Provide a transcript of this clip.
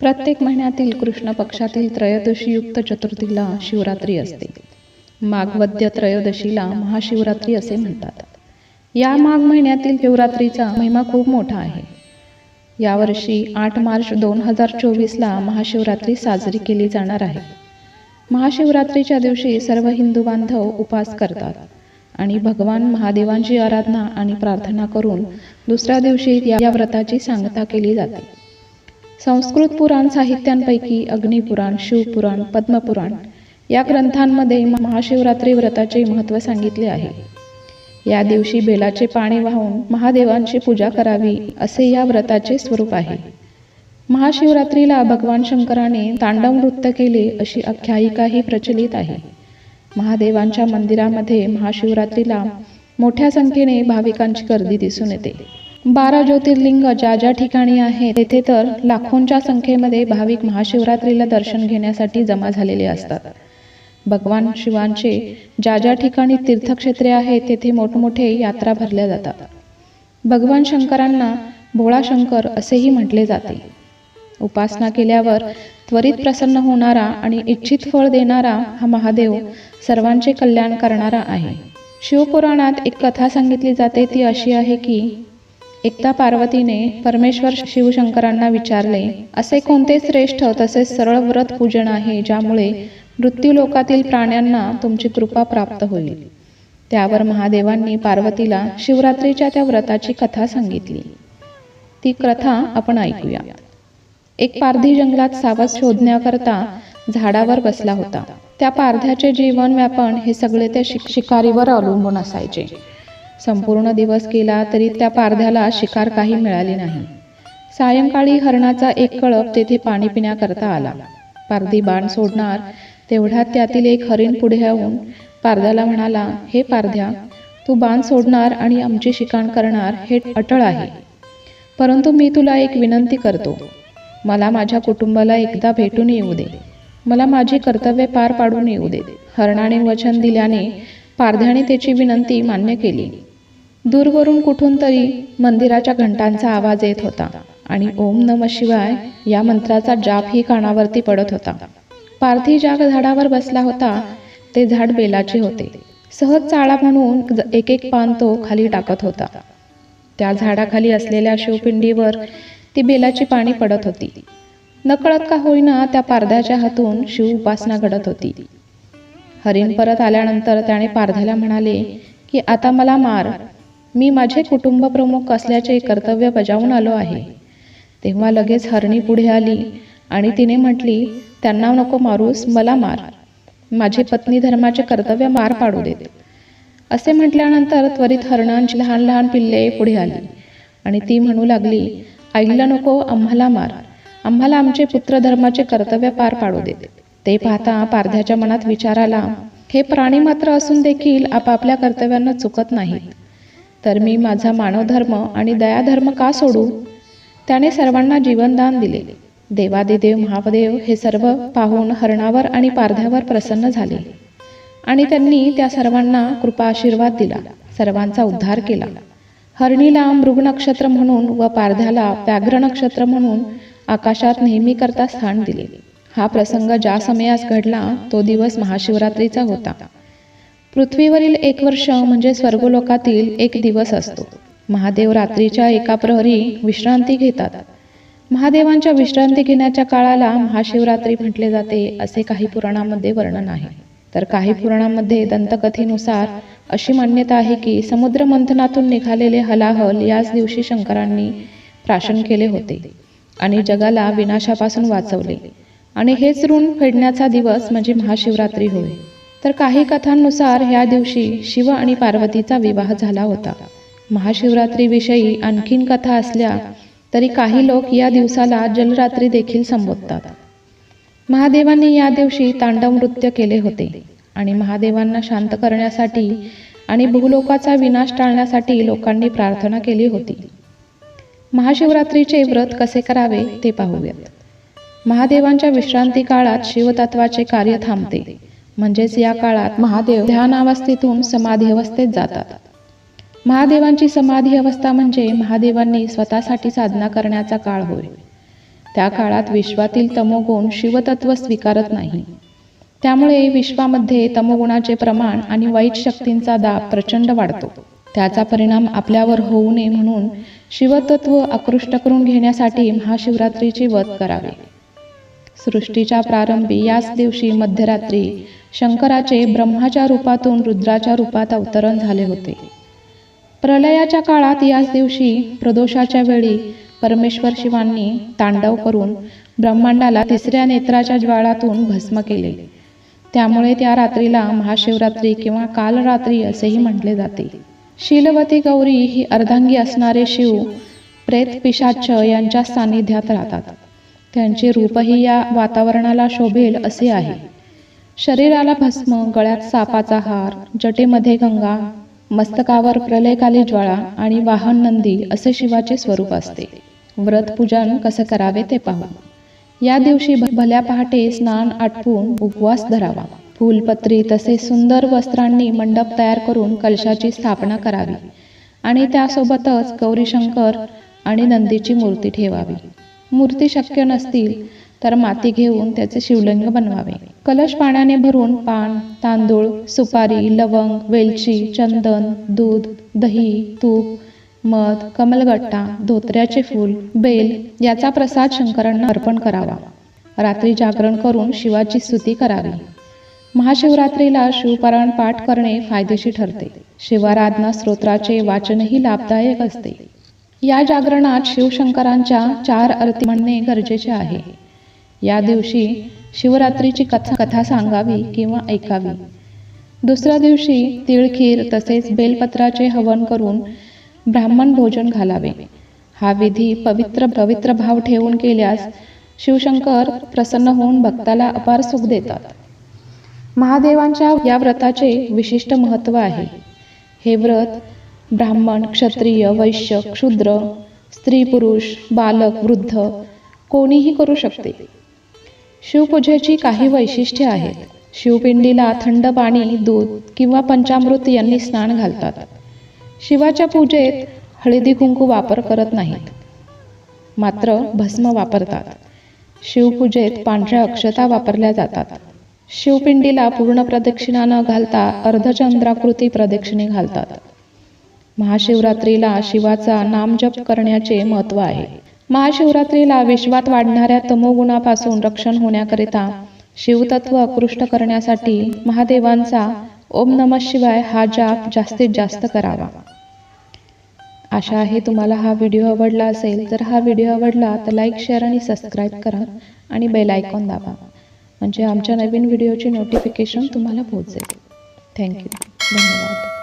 प्रत्येक महिन्यातील कृष्ण पक्षातील त्रयोदशीयुक्त चतुर्थीला शिवरात्री असते. माघवद्य त्रयोदशीला महाशिवरात्री असे म्हणतात. या माघ महिन्यातील शिवरात्रीचा महिमा खूप मोठा आहे. यावर्षी आठ मार्च दोन हजार चोवीसला महाशिवरात्री साजरी केली जाणार आहे. महाशिवरात्रीच्या दिवशी सर्व हिंदू बांधव उपास करतात आणि भगवान महादेवांची आराधना आणि प्रार्थना करून दुसऱ्या दिवशी या या व्रताची सांगता केली जाते. संस्कृत पुराण साहित्यांपैकी अग्निपुराण शिवपुराण पद्मपुराण या ग्रंथांमध्ये महाशिवरात्री व्रताचे महत्त्व सांगितले आहे. या दिवशी बेलाचे पाणी वाहून महादेवांची पूजा करावी असे या व्रताचे स्वरूप आहे. महाशिवरात्रीला भगवान शंकराने तांडव नृत्य केले अशी आख्यायिकाही प्रचलित आहे. महादेवांच्या मंदिरामध्ये महाशिवरात्रीला मोठ्या संख्येने भाविकांची गर्दी दिसून येते. बारा ज्योतिर्लिंग ज्या ज्या ठिकाणी आहेत तेथे तर लाखोंच्या संख्येमध्ये भाविक महाशिवरात्रीला दर्शन घेण्यासाठी जमा झालेले असतात. भगवान शिवांचे ज्या ज्या ठिकाणी तीर्थक्षेत्रे आहेत तेथे मोठमोठे यात्रा भरल्या जातात. भगवान शंकरांना भोळा शंकर असेही म्हटले जाते. उपासना केल्यावर त्वरित प्रसन्न होणारा आणि इच्छित फळ देणारा हा महादेव सर्वांचे कल्याण करणारा आहे. शिवपुराणात एक कथा सांगितली जाते ती अशी आहे की एकदा पार्वतीने परमेश्वर शिवशंकरांना विचारले असे कोणते श्रेष्ठ तसेच सरळ व्रत पूजन आहे ज्यामुळे मृत्यू लोकातील प्राण्यांना तुमची कृपा प्राप्त होईल त्यावर महादेवांनी पार्वतीला शिवरात्रीच्या त्या व्रताची कथा सांगितली. ती कथा आपण ऐकूया एक पारधी जंगलात सावध शोधण्याकरता झाडावर बसला होता. त्या पारध्याचे जीवन व्यापन हे सगळे त्या शिक शिकारीवर अवलंबून असायचे. संपूर्ण दिवस केला तरी त्या पारध्याला शिकार काही मिळाली नाही. सायंकाळी हरणाचा एक कळप तेथे पाणी पिण्याकरता आला. पारधी बाण सोडणार तेवढ्यात त्यातील एक हरिण पुढे येऊन पारध्याला म्हणाला हे पारध्या तू बाण सोडणार आणि आमची शिकाण करणार हे अटळ आहे. परंतु मी तुला एक विनंती करतो. मला माझ्या कुटुंबाला एकदा भेटून येऊ दे. मला माझी कर्तव्ये पार पाडून येऊ दे. हरणाने वचन दिल्याने पारध्याने त्याची विनंती मान्य केली. दूरवरून कुठून तरी मंदिराच्या घंटांचा आवाज येत होता आणि ओम नम शिवाय या मंत्राचा जापही कानावरती पडत होता. पार्थी ज्या झाडावर बसला होता ते झाड बेलाचे होते. सहज चाळा म्हणून एक एक पान तो खाली टाकत होता. त्या झाडाखाली असलेल्या शिवपिंडीवर ती बेलाची पाणी पडत होती. नकळत का होईना त्या पारध्याच्या हातून शिव उपासना घडत होती. हरिण परत आल्यानंतर त्याने पारध्याला म्हणाले की आता मला मार मी माझे कुटुंब प्रमुख असल्याचे कर्तव्य बजावून आलो आहे. तेव्हा लगेच हरणी पुढे आली आणि तिने म्हटली त्यांना नको मारूस मला मार. माझी पत्नी धर्माचे कर्तव्य मार पाडू देत. असे म्हटल्यानंतर त्वरित हरणांची लहान लहान पिल्ले पुढे आली आणि ती म्हणू लागली आईला नको आम्हाला मार. आम्हाला आमचे पुत्र धर्माचे कर्तव्य पार पाडू देत. ते पाहता पारध्याच्या मनात विचार आला हे प्राणी मात्र असून देखील आपापल्या कर्तव्यांना चुकत नाहीत. तर मी माझा मानवधर्म आणि दयाधर्म का सोडू? त्याने सर्वांना जीवनदान दिले. देवादिदेव महादेव हे सर्व पाहून हरणावर आणि पारध्यावर प्रसन्न झाले. आणि त्यांनी त्या सर्वांना कृपा आशीर्वाद दिला. सर्वांचा उद्धार केला. हरणीला मृग नक्षत्र म्हणून व पारध्याला व्याघ्र नक्षत्र म्हणून आकाशात नेहमी करता स्थान दिले. हा प्रसंग ज्या समयास घडला तो दिवस महाशिवरात्रीचा होता. पृथ्वीवरील एक वर्ष म्हणजे स्वर्गलोकातील एक दिवस असतो. महादेव रात्रीच्या एका प्रहरी विश्रांती घेतात. महादेवांच्या विश्रांती घेण्याच्या काळाला महाशिवरात्री म्हटले जाते असे काही पुराणामध्ये वर्णन आहे. तर काही पुराणामध्ये दंतकथेनुसार अशी मान्यता आहे की समुद्र मंथनातून निघालेले हलाहल याच दिवशी शंकरांनी प्राशन केले होते आणि जगाला विनाशापासून वाचवले. आणि हेच ऋण फेडण्याचा दिवस म्हणजे महाशिवरात्री होय. तर काही कथांनुसार ह्या दिवशी शिव आणि पार्वतीचा विवाह झाला होता. महाशिवरात्रीविषयी आणखीन कथा असल्या तरी काही लोक या दिवसाला जलरात्री देखील संबोधतात. महादेवांनी या दिवशी तांडव नृत्य केले होते आणि महादेवांना शांत करण्यासाठी आणि भूलोकाचा विनाश टाळण्यासाठी लोकांनी प्रार्थना केली होती. महाशिवरात्रीचे व्रत कसे करावे ते पाहूयात. महादेवांच्या विश्रांती काळात शिवतत्वाचे कार्य थांबते. म्हणजेच या काळात महादेव ध्यानावस्थेतून समाधी अवस्थेत जातात. महादेवांची समाधी अवस्था म्हणजे महादेवांनी स्वतःसाठी साधना करण्याचा काळ होय. त्या काळात विश्वातील तमोगुण शिवतत्व स्वीकारत नाही. त्यामुळे विश्वामध्ये तमोगुणाचे प्रमाण आणि वाईट शक्तींचा दाब प्रचंड वाढतो. त्याचा परिणाम आपल्यावर होऊ नये म्हणून शिवतत्व आकृष्ट करून घेण्यासाठी महाशिवरात्रीचे वध करावे. सृष्टीच्या प्रारंभी याच दिवशी मध्यरात्री शंकराचे ब्रह्माच्या रूपातून रुद्राच्या रूपात अवतरण झाले होते. प्रलयाच्या काळात याच दिवशी प्रदोषाच्या वेळी परमेश्वर शिवांनी तांडव करून ब्रह्मांडाला तिसऱ्या नेत्राच्या ज्वाळातून भस्म केले. त्यामुळे त्या रात्रीला महाशिवरात्री किंवा कालरात्री असेही म्हटले जाते. शीलवती गौरी ही अर्धांगी असणारे शिव प्रेत पिशाच यांच्या सान्निध्यात राहतात. त्यांचे रूपही या वातावरणाला शोभेल असे आहे. शरीराला भस्म गळ्यात सापाचा हार जटेमध्ये गंगा मस्तकावर प्रलयकाली ज्वाळा आणि वाहन नंदी असे शिवाचे स्वरूप असते. व्रत पूजन कसे करावे ते पाहू. या दिवशी भल्या पहाटे स्नान आटपून उपवास धरावा. फुलपत्री तसेच सुंदर वस्त्रांनी मंडप तयार करून कलशाची स्थापना करावी आणि त्यासोबतच गौरीशंकर आणि नंदीची मूर्ती ठेवावी. मूर्ती शक्य नसतील तर माती घेऊन त्याचे शिवलिंग बनवावे. कलश पाण्याने भरून पान तांदूळ सुपारी लवंग वेलची चंदन दूध दही तूप मध कमलगट्टा धोत्र्याचे फूल बेल याचा प्रसाद शंकरांना अर्पण करावा. रात्री जागरण करून शिवाची स्तुती करावी. महाशिवरात्रीला शिवपारायण पाठ करणे फायदेशीर ठरते. शिवाराधना स्तोत्राचे वाचनही लाभदायक असते. या जागरणात शिवशंकरांच्या चार अर्थी म्हणणे गरजेचे आहे. या दिवशी शिवरात्रीची कथा कथा सांगावी किंवा ऐकावी. दुसऱ्या दिवशी तिळखीर तसेच बेलपत्राचे हवन करून ब्राह्मण भोजन घालावे. हा विधी पवित्र पवित्र भाव ठेवून केल्यास शिवशंकर प्रसन्न होऊन भक्ताला अपार सुख देतात. महादेवांच्या या व्रताचे विशिष्ट महत्त्व आहे. हे व्रत ब्राह्मण क्षत्रिय वैश्य क्षुद्र स्त्री पुरुष बालक वृद्ध कोणीही करू शकते. शिवपूजेची काही वैशिष्ट्ये आहेत. शिवपिंडीला थंड पाणी दूध किंवा पंचामृत यांनी स्नान घालतात. शिवाच्या पूजेत हळदी कुंकू वापर करत नाहीत. मात्र भस्म वापरतात. शिवपूजेत पांढऱ्या अक्षता वापरल्या जातात. शिवपिंडीला पूर्ण प्रदक्षिणा न घालता अर्धचंद्राकृती प्रदक्षिणे घालतात. महाशिवरात्रीला शिवाचा नामजप करण्याचे महत्त्व आहे. महाशिवरात्रीला विश्वात वाढणाऱ्या तमोगुणापासून रक्षण होण्याकरिता शिवतत्व आकृष्ट करण्यासाठी महादेवांचा ओम नम शिवाय हा जाप जास्तीत जास्त करावा. आशा आहे तुम्हाला हा व्हिडिओ आवडला असेल तर हा व्हिडिओ आवडला तर लाईक शेअर आणि सबस्क्राईब करा आणि बेल आयकॉन दाबा. म्हणजे आमच्या नवीन व्हिडिओची नोटिफिकेशन तुम्हाला पोहोचेल. थँक्यू. धन्यवाद.